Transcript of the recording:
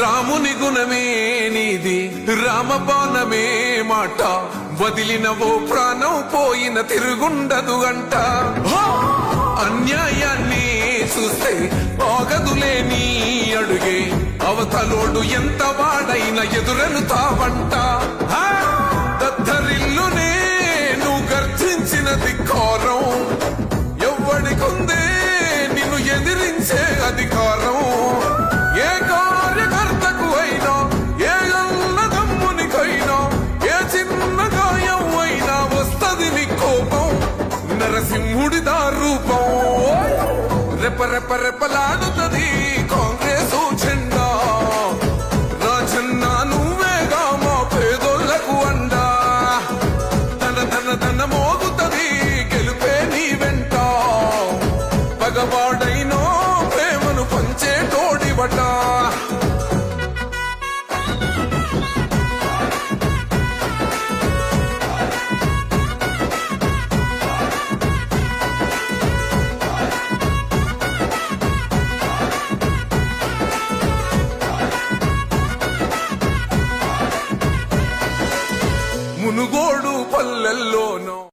రాముని గుణమే నీది రామబాణమే మాట. వదిలిన ఓ ప్రాణం పోయిన తిరుగుండదు అంట అన్యాయాన్ని చూస్తే ఆగదులే నీ అడుగే. అవతలోడు ఎంత వాడైన ఎదురను తావంట. హా! దద్దరిల్లునే నువ్వు గర్జించిన ధిక్కారం. ఎవ్వడికుందే నిన్ను ఎదిరించే అధికారం. నరసింహుడి రూపం. రెప రెప రెపలాడుతుంది కాంగ్రెస్ జెండా. రాజన్న నువ్వేగా మా పేదోళ్ళకు అండా. తన తన తన మోగుతుంది గెలుపే నీ వెంట. పగవాడైనో మునుగోడు పల్లెల్లోనో.